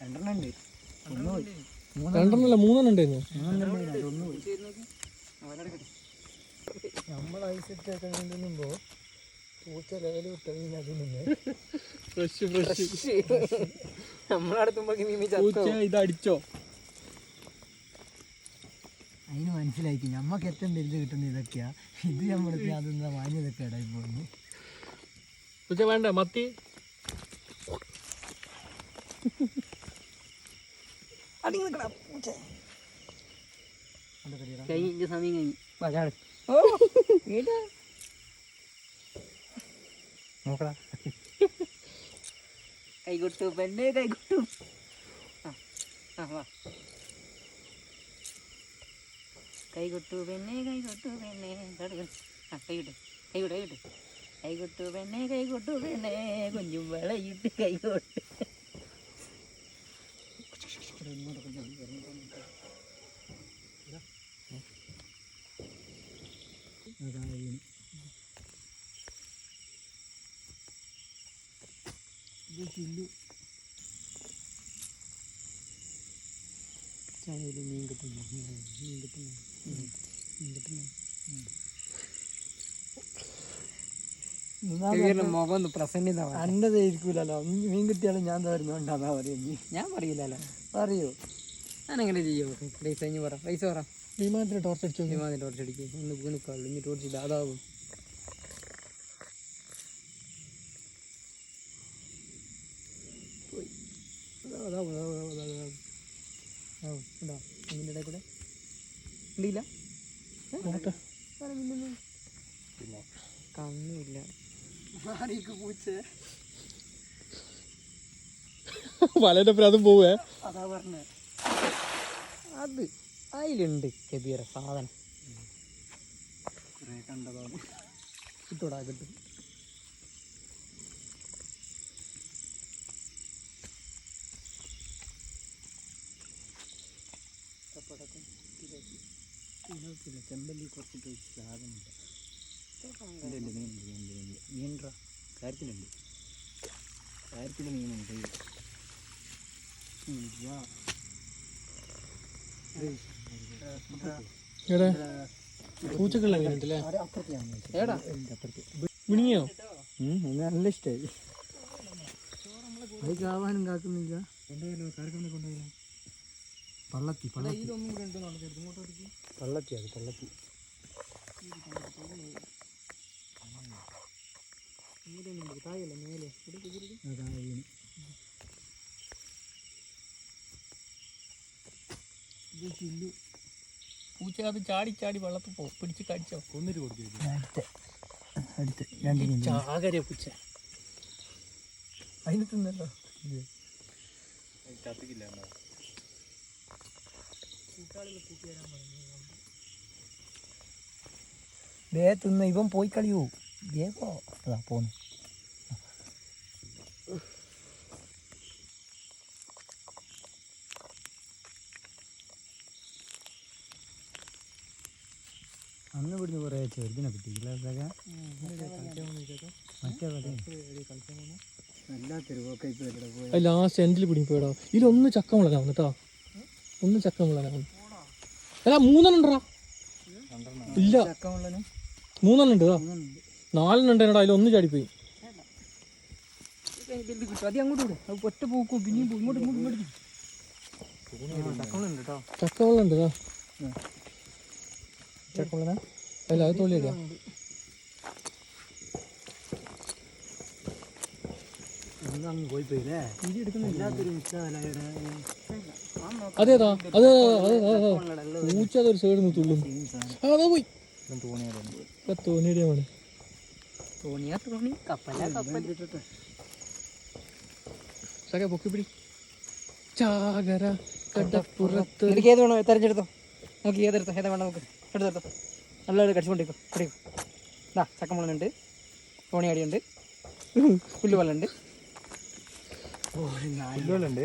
രണ്ടെണ്ണം ഉണ്ട്. ഒന്ന് പോയി. രണ്ടെണ്ണല്ല മൂന്നെണ്ണം ഉണ്ടായിരുന്നു മൂന്നെണ്ണം പോയി. നമ്മൾ ഐസിട്ടൊക്കെ നീന്തുമ്പോ പൂച്ച ലെവൽ വിട്ടതിന് അത് നിന്ന് ഫ്രഷ് ഫ്രഷ് നമ്മളടുത്തുമ്പോ മീമി പൂച്ച ഇത് അടിച്ചോ അതിന് മനസ്സിലാക്കി നമ്മക്ക് ഏറ്റവും വലുത് കിട്ടുന്ന ഇതൊക്കെയാ. ഇത് നമ്മൾ അതെന്താ വാങ്ങിയതൊക്കെ ഇടായി പോകുന്നു. പൂച്ച വേണ്ട മത്തി. കഴിഞ്ഞ സമയം കഴിഞ്ഞു. നോക്കടാ. കൈകൊട്ടു പെണ്ണെ കൈകൊട്ടു. ആ വാ. കൈകൊട്ടു പെണ്ണെ കൈകൊട്ടു പെണ്ണെ. ആ കൈവിട്ട് കൈവിട്ട് കൈകൊട്ടു പെണ്ണെ കൈകൊട്ടു പെണ്ണെ. കുഞ്ഞു വളയിട്ട് കൈകൊട്ട്. ഇത് ചില്ലു ചായയിൽ മീൻ കിട്ടുന്നു. മീൻ കിട്ടുന്നു. മീൻ കിട്ടുന്നു. മുഖം ഒന്ന് മീൻ കിട്ടിയാലും ഞാൻ തരുന്നുണ്ടാന്നാ പറയുന്നത് ഞാൻ പറയില്ലല്ലോ പറയൂ. ഞാനെങ്ങനെ ചെയ്യോ? പൈസ കഴിഞ്ഞ് പറ. പൈസ പറ. വിമാനത്തിന് ടോർച്ച് അടിച്ചു? വിമാനം ടോർച്ച് അടിക്കും. ഒന്ന് വീണിക്കാളു ഇനി ടോർച്ച് ഇല്ല അതാ, അതാ, അതാ, അതാ, അതാ, അതാ. ആ, ഉണ്ടോ? ഇതിന്റെ ഇടയിൽ കൂടെ? ഉണ്ടില്ല നോട്ടെ വലയുടെ ഒപ്പം അതും പോവേ. അതാ പറഞ്ഞ. അത് അതിലുണ്ട് കബീറ സാധനം. കണ്ടതാണ്. കിട്ടൂടാ കിട്ടും ചെമ്പല്ലി കുറച്ചിട്ട് സാധനമില്ല മീൻട്രാ കാര്യത്തിലുണ്ട്. കാര്യത്തിൽ മീനുണ്ട്. പൂച്ചക്കുള്ള മീനുണ്ടല്ലേ? നല്ല ഇഷ്ടമായി അത് കാവാനും കാക്കുന്നില്ല. പള്ളത്തി പള്ളത്തി. പള്ളത്തി അത് പള്ളത്തി. പൂച്ച അത് ചാടി ചാടി വെള്ളത്തിൽ പോകും പിടിച്ച് കടിച്ചോ. കൊന്നിട്ട് കൊടുക്കും അടുത്ത്. അടുത്ത്. രണ്ട് ചാകര പൂച്ച. അതിന് തിന്നല്ലോ ദേ തിന്ന് ഇവൻ പോയി കളിയൂ. ദേ പോ. അതാ പോന്നു. അന്ന് ഇവിടുന്ന് കുറേ ചെറുതിനെ കിട്ടിയില്ല മറ്റേ ലാസ്റ്റ് എൻഡിൽ പിടിക്കും പോയടാ. ഇതിലൊന്ന് ചക്ക കേട്ടോ. ഒന്ന് ചക്ക അല്ല മൂന്നെണ്ണം ഉണ്ടോ ഇല്ല. മൂന്നെണ്ണം ഉണ്ട് നാലെണ്ണം ഉണ്ടായിടാ അതിലൊന്ന് ചാടിപ്പോയി കിട്ടും അത് അങ്ങോട്ട് വിടും അത് ഒറ്റ പോക്കും പിന്നെയും പോകും ഇങ്ങോട്ട് ഉണ്ട് അല്ല അത് തൊള്ളിയിടാ അങ്ങ് പോയി പോയില്ലേ ഇത് എടുക്കുന്നില്ലാത്തൊരു മിച്ചമല്ല അതേതാ? അതെ അതെ അതെ പൂച്ച അതൊരു സൈഡ് നിന്ന് തുള്ളും ആ അതാ പോയി. ഇപ്പൊ തോന്നിയുടെ ആണ് തോണിയാ തോണി കപ്പല ചാകര കടപ്പുറത്ത്. നിനക്ക് ഏത് വേണോ തെരഞ്ഞെടുത്തോ. നമുക്ക് ഏതെടുത്തോ ഏതാ വേണം നമുക്ക്? എടുത്തെടുത്തോ നല്ലൊരു കടിച്ചുകൊണ്ടിരിക്കും കടിക്കും ഇതാ ചക്കമുളനുണ്ട് തോണിയാടിയുണ്ട് പുല്ലുവള്ളുണ്ട് പുല്ലുവെള്ളുണ്ട്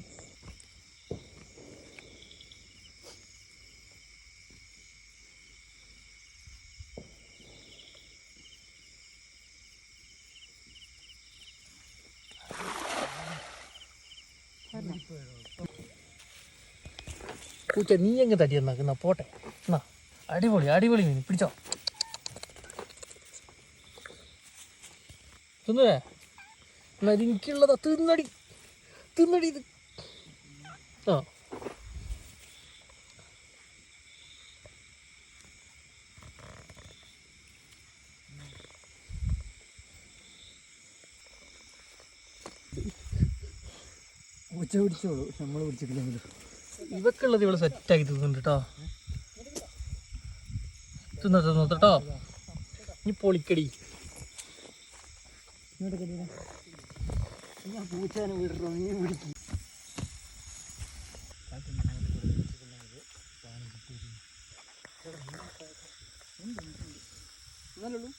പൂച്ച നീ എങ്ങ് തടി എന്നാക്കുന്ന പോട്ടെ. എന്നാ അടിപൊളി അടിപൊളി മീൻ. പിടിച്ചോ. തിന്നേ? എന്നാ എനിക്കുള്ളതാ തിന്നടി. തിന്നടി ഇത്. ആ. പൂച്ച പിടിച്ചോളൂ നമ്മൾ പിടിച്ചിട്ടില്ലെങ്കിലും. ഇവക്കുള്ളത് ഇവിടെ സെറ്റാക്കി തിന്നുന്നുണ്ട് കേട്ടോ തിന്ന തിന്ന കേട്ടോ ഇനി പൊളിക്കടി. ഞാൻ പൂച്ചാനെ വിടണോ നീ പിടിക്കും എന്നാലുള്ളൂ